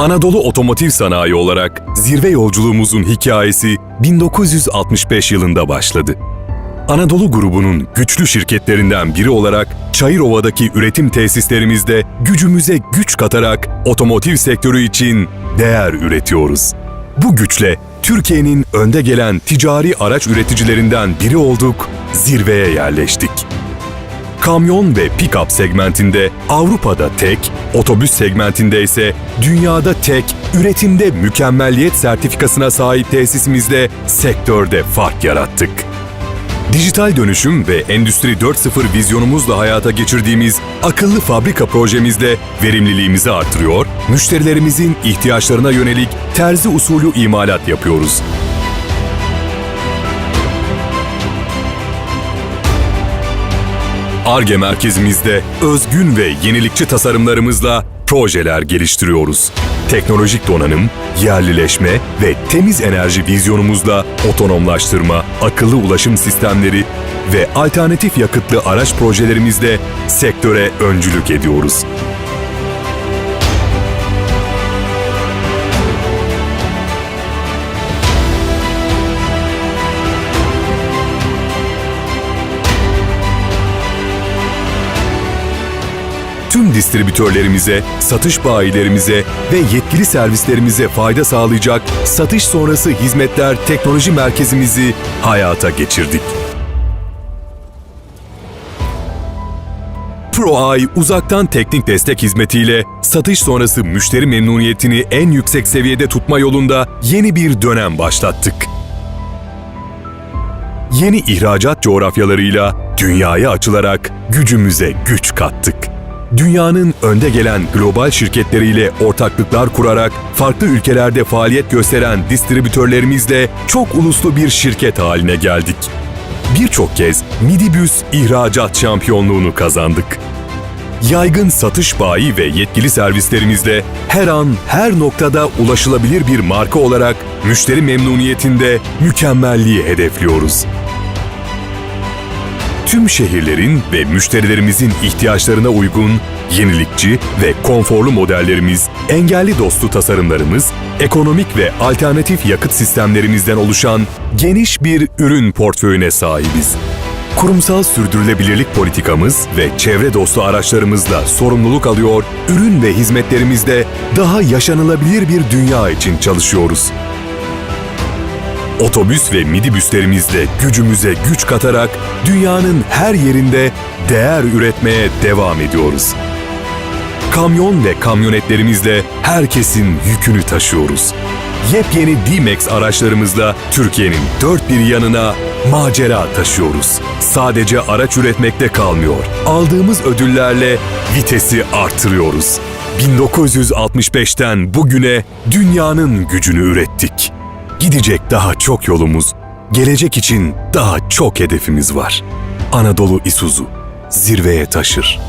Anadolu Otomotiv Sanayi olarak zirve yolculuğumuzun hikayesi 1965 yılında başladı. Anadolu grubunun güçlü şirketlerinden biri olarak Çayırova'daki üretim tesislerimizde gücümüze güç katarak otomotiv sektörü için değer üretiyoruz. Bu güçle Türkiye'nin önde gelen ticari araç üreticilerinden biri olduk, zirveye yerleştik. Kamyon ve pick-up segmentinde Avrupa'da tek, otobüs segmentinde ise dünyada tek, üretimde mükemmelliyet sertifikasına sahip tesisimizde sektörde fark yarattık. Dijital dönüşüm ve Endüstri 4.0 vizyonumuzla hayata geçirdiğimiz akıllı fabrika projemizde verimliliğimizi artırıyor, müşterilerimizin ihtiyaçlarına yönelik terzi usulü imalat yapıyoruz. ARGE merkezimizde özgün ve yenilikçi tasarımlarımızla projeler geliştiriyoruz. Teknolojik donanım, yerlileşme ve temiz enerji vizyonumuzla otonomlaştırma, akıllı ulaşım sistemleri ve alternatif yakıtlı araç projelerimizde sektöre öncülük ediyoruz. Distribütörlerimize, satış bayilerimize ve yetkili servislerimize fayda sağlayacak satış sonrası hizmetler teknoloji merkezimizi hayata geçirdik. ProAI uzaktan teknik destek hizmetiyle satış sonrası müşteri memnuniyetini en yüksek seviyede tutma yolunda yeni bir dönem başlattık. Yeni ihracat coğrafyalarıyla dünyaya açılarak gücümüze güç kattık dünyanın önde gelen global şirketleriyle ortaklıklar kurarak farklı ülkelerde faaliyet gösteren distribütörlerimizle çok uluslu bir şirket haline geldik. Birçok kez Midibüs ihracat şampiyonluğunu kazandık. Yaygın satış bayi ve yetkili servislerimizle her an her noktada ulaşılabilir bir marka olarak müşteri memnuniyetinde mükemmelliği hedefliyoruz tüm şehirlerin ve müşterilerimizin ihtiyaçlarına uygun, yenilikçi ve konforlu modellerimiz, engelli dostu tasarımlarımız, ekonomik ve alternatif yakıt sistemlerimizden oluşan geniş bir ürün portföyüne sahibiz. Kurumsal sürdürülebilirlik politikamız ve çevre dostu araçlarımızla sorumluluk alıyor, ürün ve hizmetlerimizde daha yaşanılabilir bir dünya için çalışıyoruz otobüs ve midibüslerimizle gücümüze güç katarak dünyanın her yerinde değer üretmeye devam ediyoruz. Kamyon ve kamyonetlerimizle herkesin yükünü taşıyoruz. Yepyeni D-Max araçlarımızla Türkiye'nin dört bir yanına macera taşıyoruz. Sadece araç üretmekte kalmıyor. Aldığımız ödüllerle vitesi artırıyoruz. 1965'ten bugüne dünyanın gücünü ürettik. Gidecek daha çok yolumuz, gelecek için daha çok hedefimiz var. Anadolu Isuzu zirveye taşır.